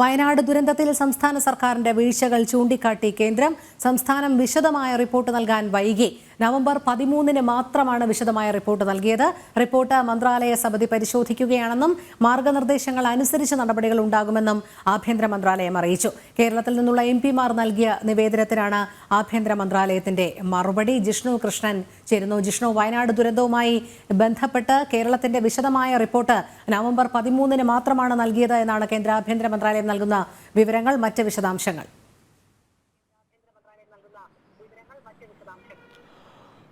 വയനാട് ദുരന്തത്തിൽ സംസ്ഥാന സർക്കാരിന്റെ വീഴ്ചകൾ ചൂണ്ടിക്കാട്ടി കേന്ദ്രം സംസ്ഥാനം വിശദമായ റിപ്പോർട്ട് നൽകാൻ വൈകി. നവംബർ പതിമൂന്നിന് മാത്രമാണ് വിശദമായ റിപ്പോർട്ട് നൽകിയത്. റിപ്പോർട്ട് മന്ത്രാലയ സമിതി പരിശോധിക്കുകയാണെന്നും മാർഗനിർദ്ദേശങ്ങൾ അനുസരിച്ച് നടപടികൾ ഉണ്ടാകുമെന്നും ആഭ്യന്തര മന്ത്രാലയം അറിയിച്ചു. കേരളത്തിൽ നിന്നുള്ള എം പിമാർ നൽകിയ നിവേദനത്തിനാണ് ആഭ്യന്തര മന്ത്രാലയത്തിന്റെ മറുപടി. ജിഷ്ണു കൃഷ്ണൻ ചേരുന്നു. ജിഷ്ണു വയനാട് ദുരന്തവുമായി ബന്ധപ്പെട്ട് കേരളത്തിന്റെ വിശദമായ റിപ്പോർട്ട് നവംബർ പതിമൂന്നിന് മാത്രമാണ് നൽകിയത് എന്നാണ് കേന്ദ്ര ആഭ്യന്തര മന്ത്രാലയം നൽകുന്ന വിവരങ്ങൾ. മറ്റ് വിശദാംശങ്ങൾ. Majelis.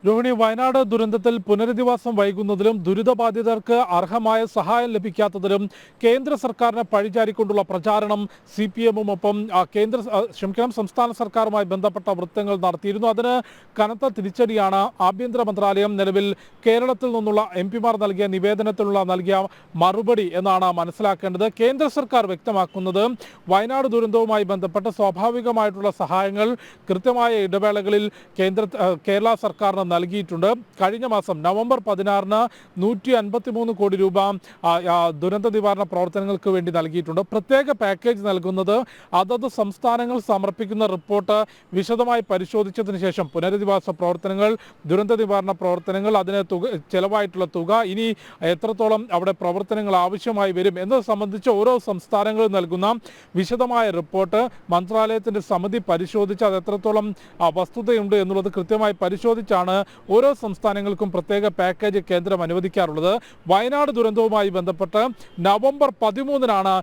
രോഹിണി വയനാട് ദുരന്തത്തിൽ പുനരധിവാസം വൈകുന്നതിലും ദുരിതബാധിതർക്ക് അർഹമായ സഹായം ലഭിക്കാത്തതിലും കേന്ദ്ര സർക്കാരിനെ പഴിചാരിക്കൊണ്ടുള്ള പ്രചാരണം സി പി എമ്മും ഒപ്പം കേന്ദ്ര ക്ഷമിക്കണം സംസ്ഥാന സർക്കാരുമായി ബന്ധപ്പെട്ട വൃത്തങ്ങൾ നടത്തിയിരുന്നു. അതിന് കനത്ത തിരിച്ചടിയാണ് ആഭ്യന്തര മന്ത്രാലയം നിലവിൽ കേരളത്തിൽ നിന്നുള്ള എം പിമാർ നൽകിയ നിവേദനത്തിനുള്ള നൽകിയ മറുപടി എന്നാണ് മനസ്സിലാക്കേണ്ടത്. കേന്ദ്ര സർക്കാർ വ്യക്തമാക്കുന്നത് വയനാട് ദുരന്തവുമായി ബന്ധപ്പെട്ട് സ്വാഭാവികമായിട്ടുള്ള സഹായങ്ങൾ കൃത്യമായ ഇടവേളകളിൽ കേന്ദ്ര കേരള സർക്കാരിന് നൽകിയിട്ടുണ്ട്. കഴിഞ്ഞ മാസം നവംബർ പതിനാറിന് നൂറ്റി അൻപത്തി മൂന്ന് കോടി രൂപ ദുരന്ത നിവാരണ പ്രവർത്തനങ്ങൾക്ക് വേണ്ടി നൽകിയിട്ടുണ്ട്. പ്രത്യേക പാക്കേജ് നൽകുന്നത് അതത് സംസ്ഥാനങ്ങൾ സമർപ്പിക്കുന്ന റിപ്പോർട്ട് വിശദമായി പരിശോധിച്ചതിന് ശേഷം പുനരധിവാസ പ്രവർത്തനങ്ങൾ ദുരന്ത നിവാരണ പ്രവർത്തനങ്ങൾ അതിന് തുക ചെലവായിട്ടുള്ള തുക ഇനി എത്രത്തോളം അവിടെ പ്രവർത്തനങ്ങൾ ആവശ്യമായി വരും എന്നത് സംബന്ധിച്ച് ഓരോ സംസ്ഥാനങ്ങളും നൽകുന്ന വിശദമായ റിപ്പോർട്ട് മന്ത്രാലയത്തിന്റെ സമിതി പരിശോധിച്ച് അത് എത്രത്തോളം വസ്തുതയുണ്ട് എന്നുള്ളത് കൃത്യമായി പരിശോധിച്ചാണ് ഓരോ സംസ്ഥാനങ്ങൾക്കും പ്രത്യേക പാക്കേജ് കേന്ദ്രം അനുവദിക്കാറുള്ളത്. വയനാട് ദുരന്തവുമായി ബന്ധപ്പെട്ട് നവംബർ പതിമൂന്നിനാണ്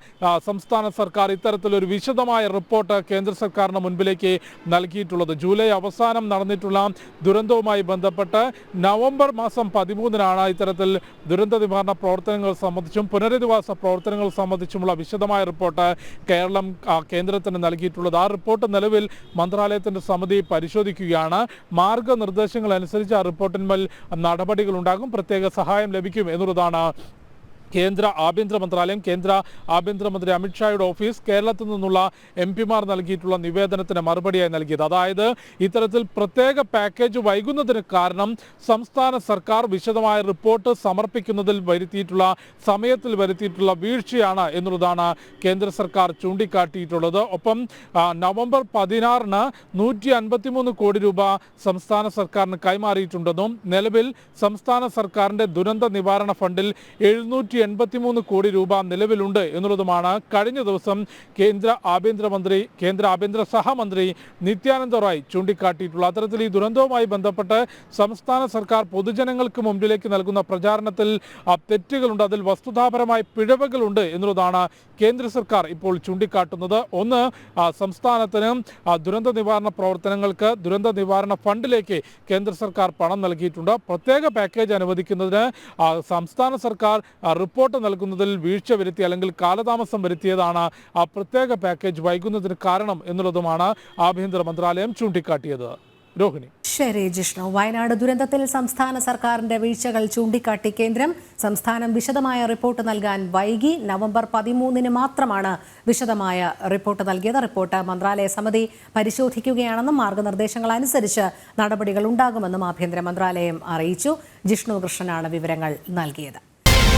സംസ്ഥാന സർക്കാർ ഇത്തരത്തിലൊരു വിശദമായ റിപ്പോർട്ട് കേന്ദ്ര സർക്കാരിന് മുൻപിലേക്ക് നൽകിയിട്ടുള്ളത്. ജൂലൈ അവസാനം നടന്നിട്ടുള്ള ദുരന്തവുമായി ബന്ധപ്പെട്ട് നവംബർ മാസം പതിമൂന്നിനാണ് ഇത്തരത്തിൽ ദുരന്ത നിവാരണ പ്രവർത്തനങ്ങൾ സംബന്ധിച്ചും പുനരധിവാസ പ്രവർത്തനങ്ങൾ സംബന്ധിച്ചുമുള്ള വിശദമായ റിപ്പോർട്ട് കേരളം കേന്ദ്രത്തിന് നൽകിയിട്ടുള്ളത്. ആ റിപ്പോർട്ട് നിലവിൽ മന്ത്രാലയത്തിന്റെ സമിതി പരിശോധിക്കുകയാണ്. മാർഗനിർദ്ദേശങ്ങൾ അനുസരിച്ച് ആ റിപ്പോർട്ടിന്മേൽ നടപടികൾ ഉണ്ടാകും പ്രത്യേക സഹായം ലഭിക്കും എന്നുള്ളതാണ് കേന്ദ്ര ആഭ്യന്തര മന്ത്രാലയം കേന്ദ്ര ആഭ്യന്തരമന്ത്രി അമിത്ഷായുടെ ഓഫീസ് കേരളത്തിൽ നിന്നുള്ള എം പിമാർ നൽകിയിട്ടുള്ള നിവേദനത്തിന് മറുപടിയായി നൽകിയത്. അതായത് ഇത്തരത്തിൽ പ്രത്യേക പാക്കേജ് വൈകുന്നതിന് കാരണം സംസ്ഥാന സർക്കാർ വിശദമായ റിപ്പോർട്ട് സമർപ്പിക്കുന്നതിൽ വരുത്തിയിട്ടുള്ള സമയത്തിൽ വരുത്തിയിട്ടുള്ള വീഴ്ചയാണ് എന്നുള്ളതാണ് കേന്ദ്ര സർക്കാർ ചൂണ്ടിക്കാട്ടിയിട്ടുള്ളത്. ഒപ്പം നവംബർ പതിനാറിന് നൂറ്റി അൻപത്തിമൂന്ന് കോടി രൂപ സംസ്ഥാന സർക്കാരിന് കൈമാറിയിട്ടുണ്ടെന്നും നിലവിൽ സംസ്ഥാന സർക്കാരിന്റെ ദുരന്ത നിവാരണ ഫണ്ടിൽ എഴുന്നൂറ്റി എൺപത്തിമൂന്ന് കോടി രൂപ നിലവിലുണ്ട് എന്നുള്ളതുമാണ് കഴിഞ്ഞ ദിവസം കേന്ദ്ര ആഭ്യന്തരമന്ത്രി കേന്ദ്ര ആഭ്യന്തര സഹമന്ത്രി നിത്യാനന്ദ റായ് ചൂണ്ടിക്കാട്ടിയിട്ടുള്ള. അത്തരത്തിൽ ഈ ദുരന്തവുമായി ബന്ധപ്പെട്ട് സംസ്ഥാന സർക്കാർ പൊതുജനങ്ങൾക്ക് മുമ്പിലേക്ക് നൽകുന്ന പ്രചാരണത്തിൽ തെറ്റുകളുണ്ട്. അതിൽ വസ്തുതാപരമായ പിഴവുകളുണ്ട് എന്നുള്ളതാണ് കേന്ദ്ര സർക്കാർ ഇപ്പോൾ ചൂണ്ടിക്കാട്ടുന്നത്. ഒന്ന് സംസ്ഥാനത്തിന് ദുരന്ത നിവാരണ പ്രവർത്തനങ്ങൾക്ക് ദുരന്ത നിവാരണ ഫണ്ടിലേക്ക് കേന്ദ്ര സർക്കാർ പണം നൽകിയിട്ടുണ്ട്. പ്രത്യേക പാക്കേജ് അനുവദിക്കുന്നതിന് സംസ്ഥാന സർക്കാർ റിപ്പോർട്ട് നൽകുന്നതിൽ വീഴ്ച വരുത്തി അല്ലെങ്കിൽ കാലതാമസം വരുത്തിയതാണ് ആ പ്രത്യേക പാക്കേജ് വൈകുന്നതിന് കാരണം എന്നുള്ളതുമാണ് ആഭ്യന്തര മന്ത്രാലയം ചൂണ്ടിക്കാട്ടിയത്. രോഹിണി. ശരി ജിഷ്ണു വയനാട് ദുരന്തത്തിൽ സംസ്ഥാന സർക്കാരിന്റെ വീഴ്ചകൾ ചൂണ്ടിക്കാട്ടി കേന്ദ്രം. സംസ്ഥാനം വിശദമായ റിപ്പോർട്ട് നൽകാൻ വൈകി നവംബർ പതിമൂന്നിന് മാത്രമാണ് വിശദമായ റിപ്പോർട്ട് നൽകിയത്. റിപ്പോർട്ട് മന്ത്രാലയ സമിതി പരിശോധിക്കുകയാണെന്നും മാർഗനിർദ്ദേശങ്ങൾ അനുസരിച്ച് നടപടികൾ ഉണ്ടാകുമെന്നും ആഭ്യന്തര മന്ത്രാലയം അറിയിച്ചു. ജിഷ്ണു കൃഷ്ണനാണ് വിവരങ്ങൾ നൽകിയത്.